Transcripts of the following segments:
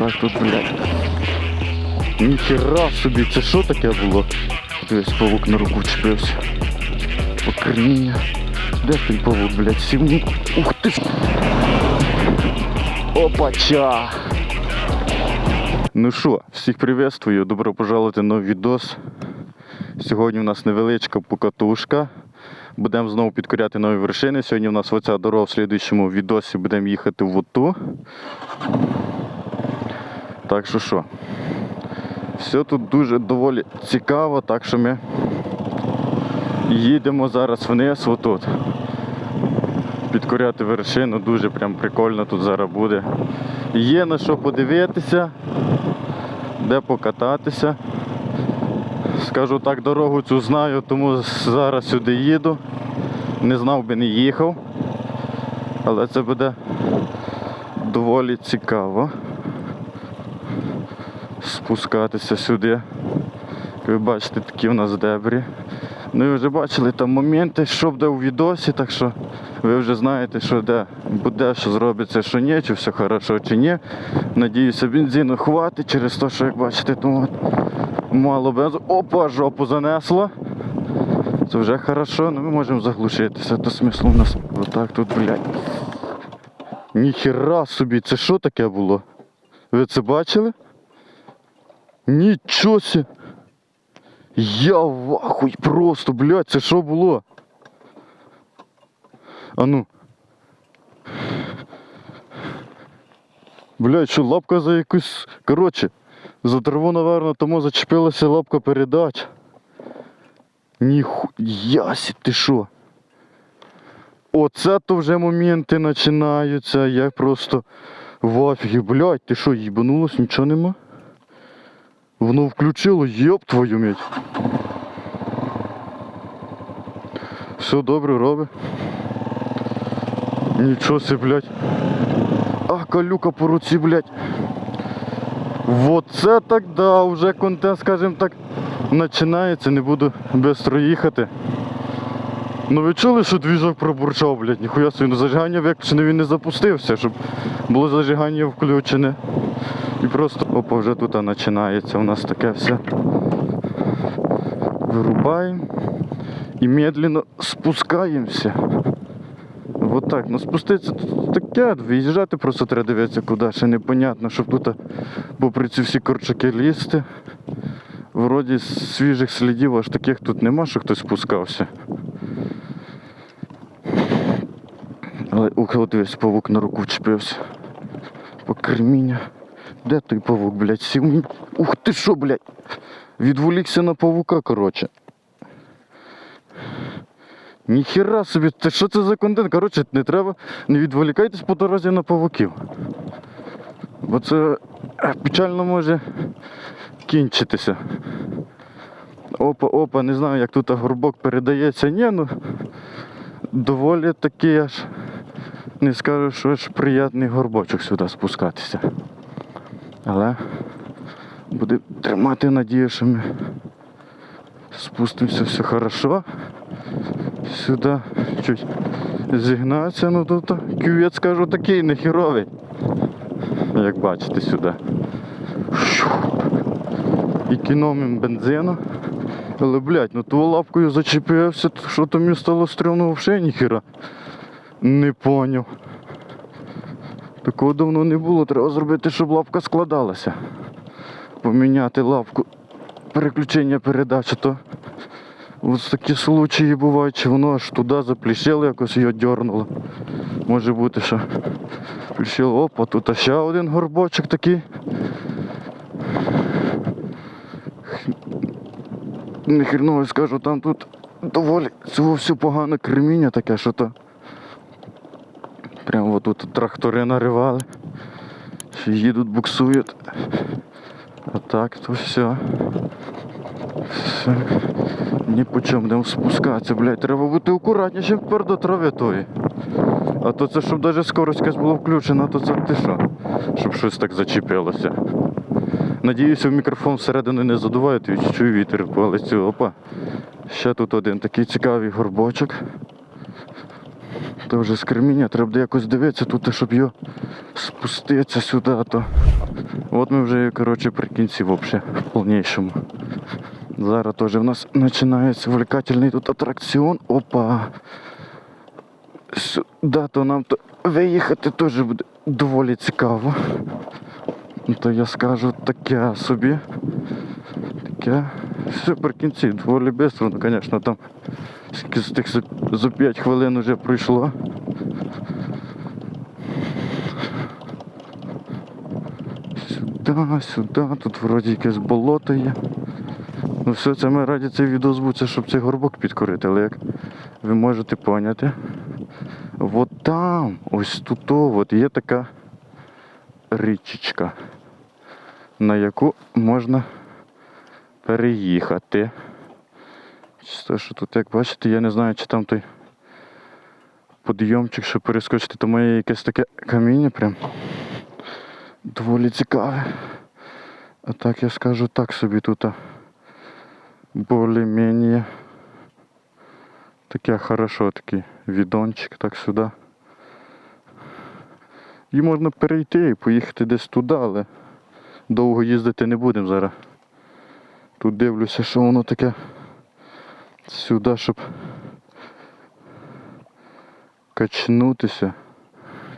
Отак тут, блядь. Ніхера собі, це що таке було? Дивись, павук на руку чіпився. Покерніння. Де той павук, блядь, сів? Ну, Ух ти ж! Опача! Ну що, всіх приветствую, добро пожаловати на новий відос. Сьогодні у нас невеличка покатушка. Будемо знову підкоряти нові вершини. Сьогодні у нас оця дорога в слідуючому відосі будемо їхати в Оту. Так що що, все тут дуже доволі цікаво, так що ми їдемо зараз вниз отут. Підкоряти вершину, дуже прям прикольно тут зараз буде. Є на що подивитися, де покататися. Скажу так, дорогу цю знаю, тому зараз сюди їду. Не знав би не їхав. Але це буде доволі цікаво спускатися сюди. Як ви бачите, такі у нас дебрі. Ну і вже бачили там моменти, що буде у відосі, так що ви вже знаєте, що де буде, що зробиться, що ні, чи все хорошо, чи ні. Надіюся, бензину хватить через те, що як бачите, тому от мало бензу. Опа, жопу занесло. Це вже хорошо, ну ми можемо заглушитися, то смислу у нас отак тут, блядь. Ніхера собі, це що таке було? Ви це бачили? Нічого сі. Я в ахуй просто, блядь, це що було? А ну. Блядь, що лапка за якусь. Коротше, за траву, наверно, тому зачепилася лапка передач. Ніхуясі, ти що? Оце то вже моменти починаються. Я просто в офігі, блядь, ти що, їбанулось, нічого нема? Воно включило, йоп твою мать. Все добре робить. Нічого себе, блядь. А, калюка по руці, блядь. Вот це так да, вже контент, скажімо так, починається, не буду швидко їхати. Ну ви чули, що двіжок пробурчав, блядь, ніхуя собі, ну зажигання виключене, він не запустився, щоб було зажигання включене. І просто опа, вже тут починається у нас таке все. Вирубаємо і медленно спускаємося. Вот так. Ну спуститися тут таке, виїжджати просто треба дивитися куди, ще непонятно, щоб тут попри ці всі корчаки лізти. Вроді свіжих слідів аж таких тут нема, що хтось спускався. Але ух, от весь павук на руку вчепився. Покреміння. Де той павук, блядь? Сів. Ух ти що, блядь? Відволікся на павука, коротше. Ніхера собі, це що це за контент? Коротше, не треба, не відволікайтесь по дорозі на павуків. Бо це е, печально може кінчитися. Опа, опа, не знаю, як тут горбок передається. Ні, ну доволі такий аж не скажу, що аж приятний горбочок сюди спускатися. Але буде тримати надію, що ми спустимося все хорошо. Сюди чуть зігнатися, ну тут кювет, скажу, такий нехіровий. Як бачите сюди. І кіномим бензину. Але, блядь, ну ту лапкою зачепився, що то мені стало стрімно взагалі ніхіра. Не поняв. Такого давно не було, треба зробити, щоб лапка складалася. Поміняти лапку переключення передачі, то ось такі случаї бувають, чи воно аж туди запліщило, якось його дьорнуло. Може бути, що пліщило. Опа, тут ще один горбочок такий. Не херново скажу, там тут доволі цього все погане креміння таке, що то. Прямо отут трактори наривали. Їдуть, буксують. А так то все. Все. Ні по чому будемо спускатися, блядь. Треба бути акуратнішим тепер до трави тої. А то це щоб навіть скорость якась була включена, то це ти що? Щоб щось так зачепилося. Надіюся, в мікрофон всередину не задувають і чую вітер по лицю. Опа. Ще тут один такий цікавий горбочок. То вже з креміння треба якось дивитися тут, щоб його спуститися сюди, то От ми вже, коротше, при кінці взагалі, в повнішому. Зараз теж в нас починається увлекательний тут атракціон. Опа. Сюди то нам то виїхати теж буде доволі цікаво. Ну, То я скажу таке собі. Таке. Все при кінці, доволі швидко, ну, звісно, там з тих за, за 5 хвилин вже пройшло. Сюди, сюди, тут вроді якесь болото є. Ну все, це ми раді цей відео збуться, щоб цей горбок підкорити, але як ви можете поняти, от там, ось тут от є така річечка, на яку можна переїхати. Чисто, що тут, як бачите, я не знаю, чи там той підйомчик, щоб перескочити, то має якесь таке каміння прям доволі цікаве. А так я скажу так собі тут. более-менее таке хорошо, такий відончик, так сюди. І можна перейти і поїхати десь туди, але довго їздити не будемо зараз. Тут дивлюся, що воно таке сюди, щоб качнутися.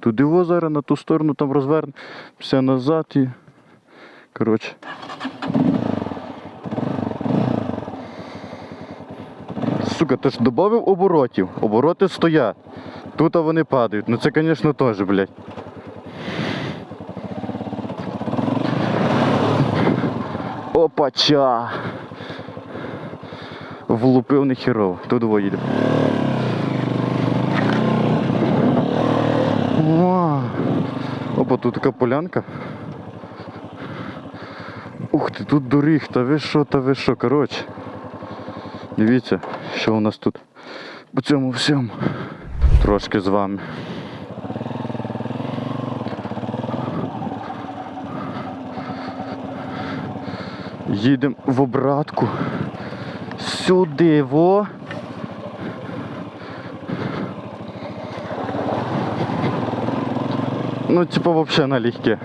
Туди во зараз на ту сторону там розвернемося назад і. Коротше. Сука, ти ж додав оборотів. Обороти стоять. Тут вони падають. Ну це, звісно, теж, блядь. Опача. Влупив не херов. Тут їде. Опа, тут така полянка. Ух ти, тут доріг, та ви що, та ви що, коротше. Дивіться, що у нас тут по цьому всьому. Трошки з вами. Їдемо в обратку. Сюди во. Ну, типа вообще налегке.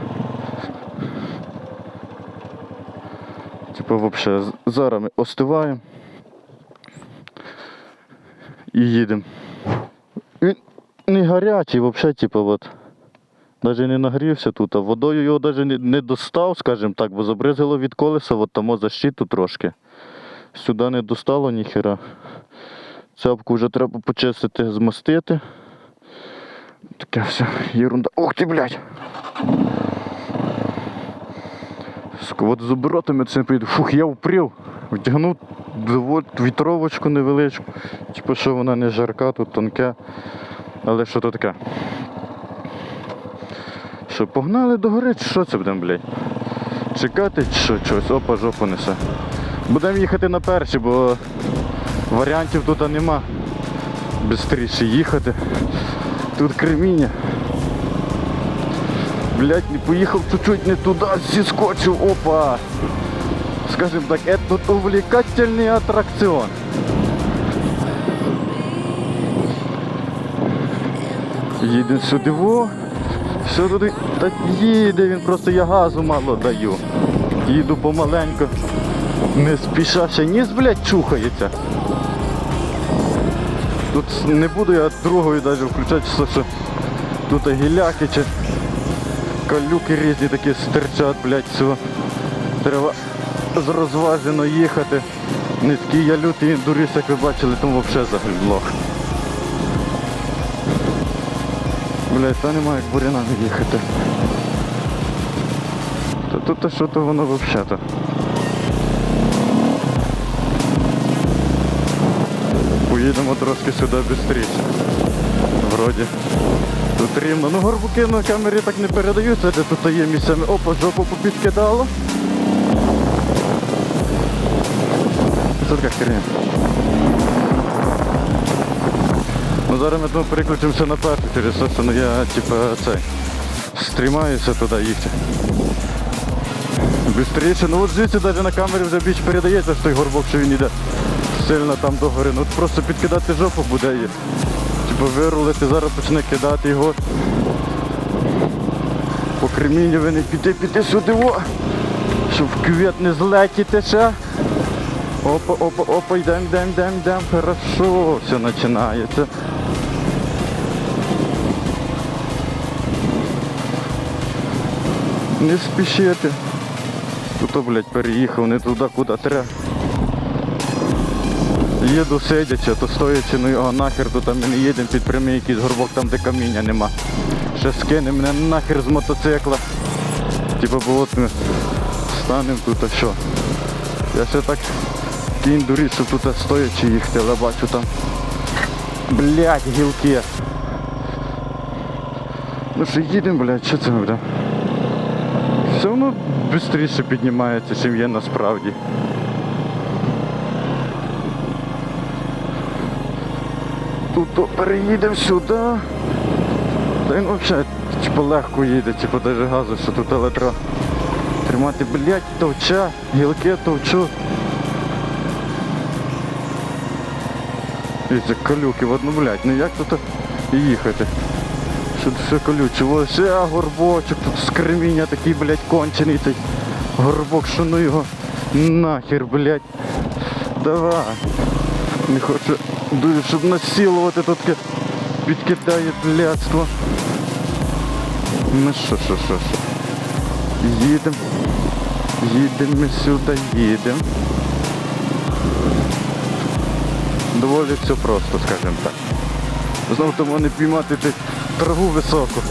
Типа вообще зараз ми остиваємо і їдемо. Він не гарячий, взагалі, типа от. Навіть не нагрівся тут, а водою його навіть не, достав, скажімо так, бо забризило від колеса, от там защиту трошки. Сюди не достало ніхера. Цяпку вже треба почистити, змастити. Таке все, ерунда. Ух ти, блядь! От з оборотами це поїду. Фух, я впрів. Втягнув вітровочку невеличку. Типу, що вона не жарка, тут тонке. Але що то таке? Що, погнали до гори, чи що це будемо, блядь? Чекати чи що чогось, опа, жопу несе. Будемо їхати на перші, бо варіантів тут нема. Бистріше їхати. Тут креміння. Блять, не поїхав чуть-чуть не туди, зіскочив, опа. Скажем так, это увлекательный аттракцион. Їде сюди, во. Все туди. Та їде, він просто я газу мало даю. Їду помаленьку. Не спіша ще ніс, блядь, чухається. Тут не буду я другою навіть включати, що, тут гіляки чи калюки різні такі стирчать, блядь, все. Треба з розважено їхати. Не такий я лютий дуріс, як ви бачили, там взагалі заглох. Блядь, та немає як бурянами їхати. Та тут то що то воно взагалі-то. Поїдемо трошки сюди швидше. Вроді. Тут рівно. Ну горбуки на камері так не передаються, де тут є місцями. Опа, жопу попідкидало. Що така херня? Зараз ми тому переключимося на першу через що ну, я типа цей стрімаюся туди їхати. Бистріше, ну от звідси навіть на камері вже більш передається, що той горбок, що він йде сильно там до гори. Ну от просто підкидати жопу буде і типу вирулити, зараз почне кидати його. По креміння ви не піти, піти сюди, о! Щоб в не злетіти ще. Опа, опа, опа, йдем, йдем, йдем, йдем. Хорошо, все починається. Не спішити. Тут, блядь, переїхав не туди, куди треба. Їду сидячи, то стоячи, ну його нахер, то там ми не їдемо під прямий якийсь горбок, там де каміння нема. Ще скине мене нахер з мотоцикла. Типа, бо от ми станемо тут, а що? Я ще так дурить, тут стоячи їхати, але бачу там. Блядь, гілки. Ну що їдемо, блядь, що це ми будемо? Все одно швидше піднімається, є насправді. Тут то переїдемо сюди. Та він взагалі типу, легко їде, типу даже газу, що тут треба тримати, блядь, товча, гілки товчу. І колюки, от, ну блядь, ну як тут їхати? Що все колюче, ось ще горбочок, тут скреміння такий, блядь, кончений цей горбок, що ну його нахер, блядь. Давай. Не хочу дуже, щоб насилувати тут підкидає блядство. Ну що, що, що, що. Їдемо. Їдемо сюди, їдемо. Доволі все просто, скажімо так. Знову тому не піймати ти траву високу.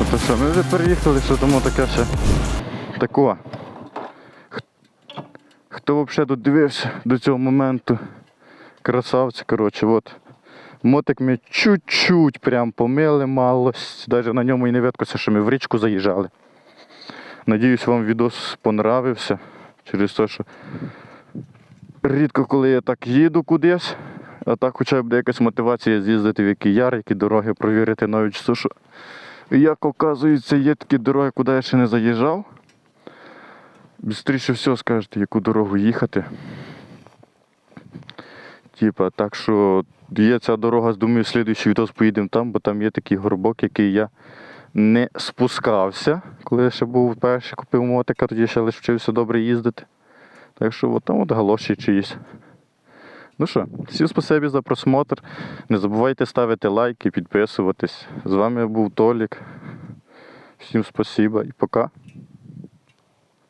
Ото що, ми вже переїхали, що тому таке ще тако. Хто взагалі тут дивився до цього моменту? Красавці, коротше, от. Мотик ми чуть-чуть прям помили малость. Навіть на ньому і не видкося, що ми в річку заїжджали. Надіюсь, вам відос понравився. Через те, що рідко коли я так їду кудись, а так хоча б якась мотивація з'їздити в які яри, які дороги провірити навіть що як оказується, є такі дороги, куди я ще не заїжджав. Бістріше всього скажете, яку дорогу їхати. Типа, так що є ця дорога, думаю, слідуючий відос поїдемо там, бо там є такий горбок, який я не спускався, коли я ще був перший, купив мотика, тоді ще лише вчився добре їздити. Так що от там от галоші чиїсь. Ну що, всім спасибі за просмотр. Не забувайте ставити лайки, підписуватись. З вами був Толік. Всім спасіба і пока.